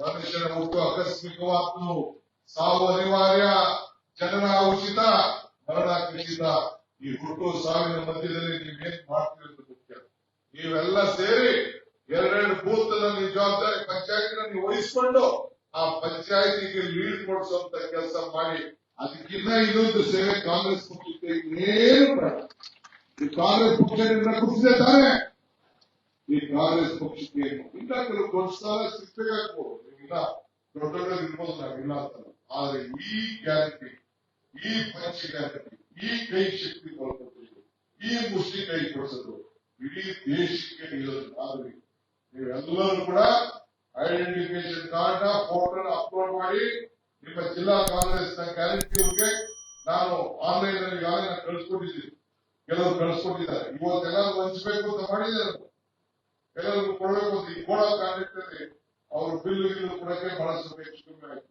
ಮನುಷ್ಯನ ಹುಟ್ಟು ಆಕಸ್ಮಿಕವಾದ್ದು ಸಾವು ಅನಿವಾರ್ಯ, ಜನನ ಉಚಿತ, ಮರಣ ಖಚಿತ. ಈ ಹುಟ್ಟು ಸಾವಿನ ಮಧ್ಯದಲ್ಲಿ ನೀವೇನ್ ಮಾಡ್ತೀರಿ ಅಂತ ಮುಖ್ಯ ನೀವೆಲ್ಲ ಸೇರಿ ಎರಡೆರಡು ಬೂತ್ ನೀವು ಜವಾಬ್ದಾರಿ ಪಂಚಾಯತಿನ ನೀವು ವಹಿಸ್ಕೊಂಡು ಆ ಪಂಚಾಯತಿಗೆ ಲೀಡ್ ಕೊಡಿಸುವಂತ ಕೆಲಸ ಮಾಡಿ ಅದಕ್ಕಿಂತ ಇನ್ನೊಂದು ಸೇವೆ ಕಾಂಗ್ರೆಸ್ ಪಕ್ಷಕ್ಕೆ ಇನ್ನೇನು ಬೇಡ. ಈ ಕಾಂಗ್ರೆಸ್ ಪಕ್ಷದಿಂದ ಕುಸಿದೆ ತಾನೆ. ಈ ಕಾಂಗ್ರೆಸ್ ಪಕ್ಷಕ್ಕೆ ಇನ್ನ ಕೆಲವು ಪ್ರೋತ್ಸಾಹ ಸಿಗ್ಬೇಕಾಗ್ಬೋದು. ಇನ್ನ ದೊಡ್ಡ ಇರ್ಬೋದಾಗಿಲ್ಲ ಅಂತ ಆದ್ರೆ ಈ ಗ್ಯಾರಂಟಿ, ಈ ಪಂಚ ಗ್ಯಾರಂಟಿ ಈ ಕೈ ಶಕ್ತಿ ಕೊಡ್ಕೊಟ್ಟಿದ್ದು ಈ ಮುಷ್ಟಿ ಕೈ ಕೊಡಿಸೋದು, ಇಡೀ ದೇಶಕ್ಕೆ ಇರೋದು ಆದ್ರೆ ನೀವೆಲ್ಲರೂ ಕೂಡ ಐಡೆಂಟಿಫಿಕೇಶನ್ ಕಾರ್ಡ್ ಫೋಟೋ ಅಪ್ಲೋಡ್ ಮಾಡಿ ನಿಮ್ಮ ಜಿಲ್ಲಾ ಕಾಂಗ್ರೆಸ್ನ ಗ್ಯಾರಂಟಿಯವ್ರಿಗೆ ನಾನು ಆನ್ಲೈನ್ನಲ್ಲಿ ಈಗಾಗಲೇ ಕಳ್ಸಿಕೊಟ್ಟಿದ್ದೀನಿ. ಕೆಲವರು ಕಳಿಸ್ಕೊಟ್ಟಿದ್ದಾರೆ. ಇವತ್ತೆಲ್ಲ ಹಂಚಬೇಕು ಅಂತ ಮಾಡಿದ್ದಾರೆ. ಎಲ್ಲರಿಗೂ ಕೊಡಬೇಕು ಅಂತ ಈ ಕೋಡ ಕಾಂಟ್ರಾಕ್ಟ್ ಅಲ್ಲಿ ಅವ್ರ ಬಿಲ್